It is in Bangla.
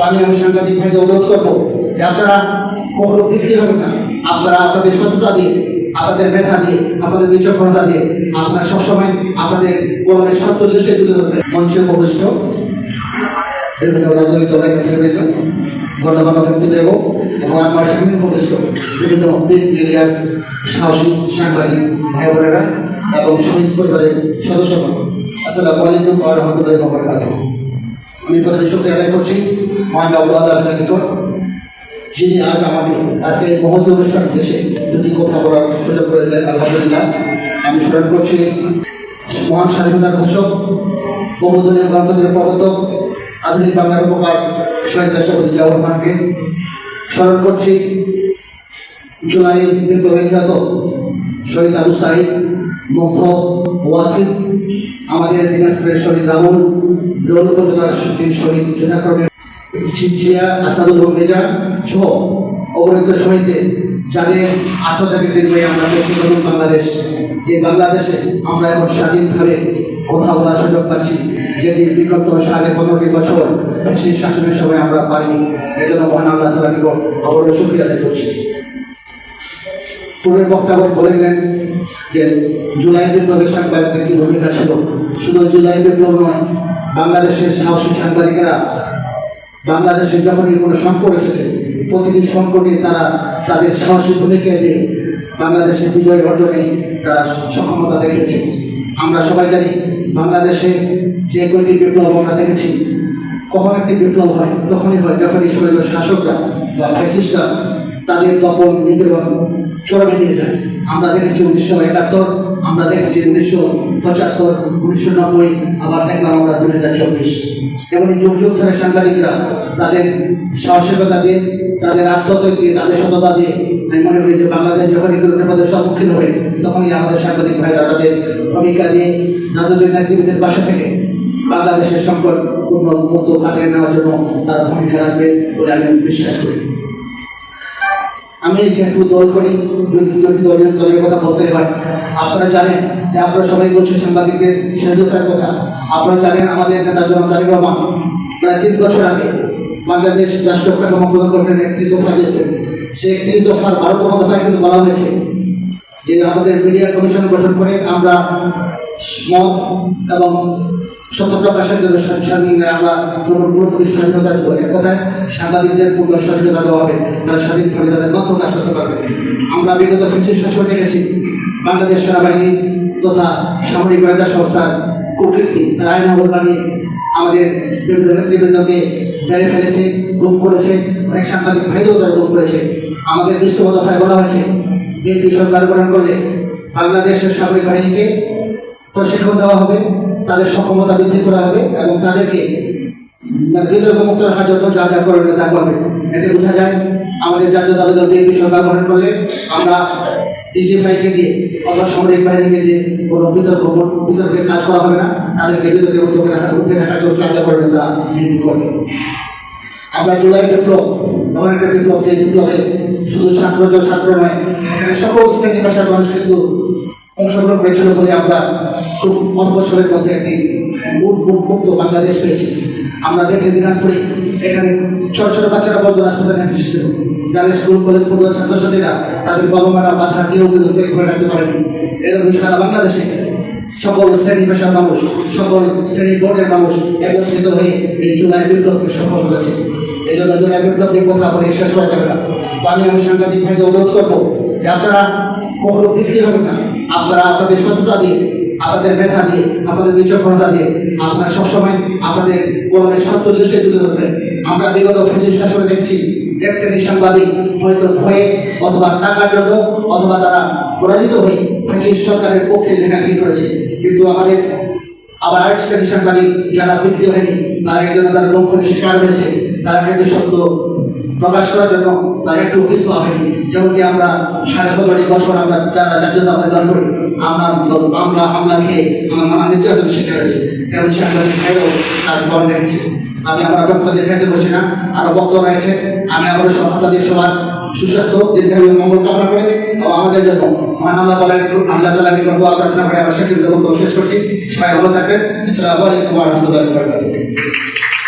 তো আমি সাংবাদিক ভাইদের অনুরোধ করব যে আপনারা কখনো বিক্রি হবে না। আপনারা আপনাদের সততা দিয়ে, আপনাদের মেধা দিয়ে, আপনাদের বিচক্ষণতা দিয়ে আপনারা সবসময় আপনাদের কলমের সত্য দৃষ্টি তুলে ধরবেন। মঞ্চে উপবিষ্ট গণ্যমান্য ব্যক্তিদের এবং আমার সামনে উপবিষ্ট বিভিন্ন সাংবাদিক ভাই বোনেরা এবং শহীদ পরিবারের সদস্যগণ। আসসালামু আলাইকুম রাহমাতুল্লাহি আমি প্রথমে শুক্রিয়া আদায় করছি মহান আবুল আল্লাহ নিকট, যিনি আজ আমাকে আজকে এই মহৎ অনুষ্ঠান দেশে দুটি কথা বলার সুযোগ করে দিলেন, আলহামদুলিল্লাহ। আমি স্মরণ করছি, মহান স্বাধীনতার ঘোষক, বহুদলীয় গণতন্ত্রের প্রবর্তক, আধুনিক বাংলার উপকার শহীদ রাষ্ট্রপতি জিয়াউর রহমানকে স্মরণ করছি। জুলাই বিপ্লবের খ্যাত শহীদ আবু সাহিদ মুগ্ধ ওয়াসিম, আমাদের দিনাজপুরের শহীদ রাহুল, বিরল উপজেলার শহীদ যথাক্রমে জিয়া, আসাদুল মেজা সহ অগণিত শহীদদের যাদের আত্মত্যাগের বিনিময়ে আমরা পেয়েছি নতুন বাংলাদেশ। যে বাংলাদেশে আমরা এখন স্বাধীনভাবে কথা বলার সুযোগ পাচ্ছি যেটি বিগত সাড়ে পনেরোটি বছর সেই শাসনের সময় আমরা পাইনি এজন্য মহান আল্লাহ তালা নিকট অবরোধ সুক্রিয়া করছি। পূর্বের বক্তব্য বলেছিলেন যে জুলাই বিপ্লবের সাংবাদিকদের কি ভূমিকা ছিল? শুধু জুলাই বিপ্লব নয়, বাংলাদেশের সাহসী সাংবাদিকেরা বাংলাদেশের যখনই কোনো সংকট এসেছে, প্রতিটি সংকটে তারা তাদের সাহসী ভূমিকা দিয়ে বাংলাদেশের বিজয় অর্জনে তারা সক্ষমতা দেখিয়েছে আমরা সবাই জানি বাংলাদেশে যে কয়টি বিপ্লব আমরা দেখেছি, কখন একটি বিপ্লব হয়, তখনই হয়, যখনই শৈল শাসকরা বা ফ্যাসিস্টরা তাদের তপন নিপীড়ন চরমে নিয়ে যায়। আমরা দেখেছি উনিশশো একাত্তর, আমরা দেখেছি উনিশশো পঁচাত্তর, উনিশশো নব্বই, আবার দেখলাম আমরা দুই হাজার চব্বিশ এমনই যুগ যুগ ধরে সাংবাদিকরা তাদের সাহসিকতা দিয়ে, তাদের আত্মত্যাগ দিয়ে, তাদের সততা দিয়ে, আমি মনে করি যে বাংলাদেশ যখন এগুলো বিপদের সম্মুখীন হবে, তখনই আমাদের সাংবাদিক ভাইরা তাদের ভূমিকা দিয়ে দাদুদের নেতৃত্বের পাশে থেকে বাংলাদেশের সংকট পূর্ণ মুক্ত কাটিয়ে নেওয়ার জন্য তার ভূমিকা রাখবে বলে আমি বিশ্বাস করি। আমি যেহেতু দল করি, দুটি দলীয় দলের কথা বলতে পারি আপনারা জানেন যে আপনারা সবাই বলছেন সাংবাদিকদের স্বাধীনতার কথা। আপনারা জানেন আমাদের নেতা জন তারেক রহমান প্রায় তিন বছর আগে বাংলাদেশ রাষ্ট্রপতি কাঠামো করবেন একত্রিশ দফা দিয়েছেন। সেই একত্রিশ দফার বারোতম দফায় কিন্তু বলা হয়েছে। যে আমাদের মিডিয়া কমিশন গঠন করে আমরা মত এবং সত্য প্রকাশের জন্য আমরা পুরো পুরোপুরি স্বাধীনতা দেবো। এক কথায় সাংবাদিকদের পূর্ণ স্বাধীনতা দেওয়া হবে। তারা স্বাধীনভাবে তাদের মত প্রকাশ করতে পারবে। আমরা বিগত ফেসিস শাসন দেখেছি বাংলাদেশ সেনাবাহিনী তথা সামরিক গোয়েন্দা সংস্থার কুকৃতি। তারা আইন আমল বানিয়ে আমাদের বিভিন্ন নেতৃবৃন্দকে মেরে ফেলেছে, গুম করেছে, অনেক সাংবাদিক ভাইদেরও তারা গুম করেছে। আমাদের দফায় বলা হয়েছে। বিএনপি সরকার গঠন করলে বাংলাদেশের সামরিক বাহিনীকে প্রশিক্ষণ দেওয়া হবে, তাদের সক্ষমতা বৃদ্ধি করা হবে এবং তাদেরকে মানে বিতর্ক মুক্ত রাখার জন্য যা যা করণীয় তা করবে। এতে বোঝা যায় আমাদের জাতীয় দাবি দল বিএনপি সরকার গঠন করলে আমরা ডিজিএফআইকে দিয়ে অথবা সামরিক বাহিনীকে দিয়ে কোনো বিতর্ক, বিতর্কের কাজ করা হবে না। তাদেরকে বিতর্কে উঠে রাখা উঠে রাখার জন্য যা যা করবে তা করবে। আমরা জুলাই বিপ্লব এমন একটা বিপ্লব যে বিপ্লবে শুধু ছাত্র ছাত্র নয় এখানে সকল শ্রেণি পেশার মানুষ কিন্তু অংশগ্রহণ করেছিল বলে আমরা খুব অল্প সময়ের মধ্যে একটি মুক্ত বাংলাদেশ পেয়েছি। আমরা দেখি দিনাজপুরে এখানে ছোট ছোট বাচ্চারা বন্ধ হাসপাতালে এসেছিল যারা স্কুল, কলেজ পড়ুয়া ছাত্রছাত্রীরা তাদের বাবা মারা বাধা কিন্তু বের করে রাখতে পারেনি। এরকম সারা বাংলাদেশে সকল শ্রেণি পেশার মানুষ, সকল শ্রেণি বর্ণের মানুষ একত্রিত হয়ে এই জুলাই বিপ্লবকে সফল করেছে। এই জন্য জুলাই নিয়ে কথা বলে শেষ করা যাবে না। তো আমি আমি সাংবাদিক ভাইকে অনুরোধ করব যে কখনো বিক্রি হবে না। আপনারা আপনাদের সততা দিয়ে, আপনাদের মেধা দিয়ে, আপনাদের বিচক্ষণতা দিয়ে আপনারা সবসময় আপনাদের কলমের সত্য দৃষ্টি তুলে ধরবেন। আমরা বিগত ফেসিস শাসনে দেখছি শ্রেণির সাংবাদিক, হয়তো ভয়ে অথবা টাকার জন্য অথবা তারা পরাজিত হয়ে ফেসিস সরকারের পক্ষে লেখালেখি করেছে। কিন্তু আমাদের আবার আরেক শ্রেণির সাংবাদিক যারা বিক্রি হয়নি, তারা একজন তার লক্ষণের শিকার হয়েছে তারা কিন্তু সত্য প্রকাশ করার জন্য তারা একটু পিছপা হয়নি। যেমনকি আমরা সাড়ে বছর আমরা যারা জাতীয়তা দল করি আমরা আমরা হামলা খেয়ে আমার নানা নির্যাতন শিকার হয়েছে তেমন সাংবাদিক ভাইও তার ফল রেখেছে আমি আমার বক্তব্য দেখাতে বসি না। আরও বক্তব্য রয়েছে, আমি আবার সব আপনাদের সবার সুস্বাস্থ্য, দীর্ঘায়ু মঙ্গল কামনা করে। এবং আমাদের জন্য মহান বলেন আল্লাহ তালা নিকট দোয়া প্রার্থনা করে আমরা সেটি বক্তব্য শেষ করছি। সবাই ভালো থাকবেন। আসসালামু আলাইকুম রাহমাতুল্লাহি